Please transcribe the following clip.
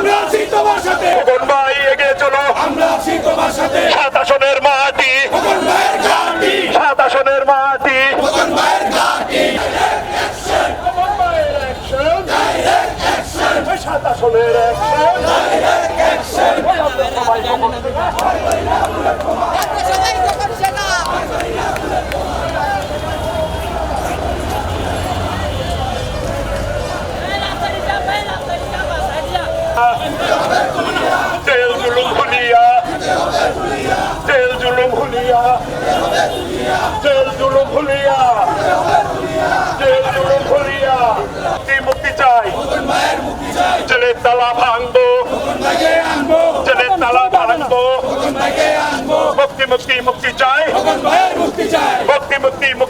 আমরা আছি তোমার সাথে। খোকন ভাই এগিয়ে চলো। আমরা আছি তোমার সাথে। সাত আসনের মাটি। খোকন ভাইয়ের ঘাঁটি। সাত আসনের মাটি। খোকন ভাইয়ের ঘাঁটি। সাত আসনের অ্যাকশন না জেল জুলুম ভুলিয়া জেল জুলুম ভুলিয়া জেল জুলুম ভুলিয়া জেল জুলুম ভুলিয়া মুক্তি চাই। জেলের তালা ভাঙবো। জেলের তালা ভাঙবো। মুক্তি মুক্তি মুক্তি চাই। মুক্তি মুক্তি মুক্তি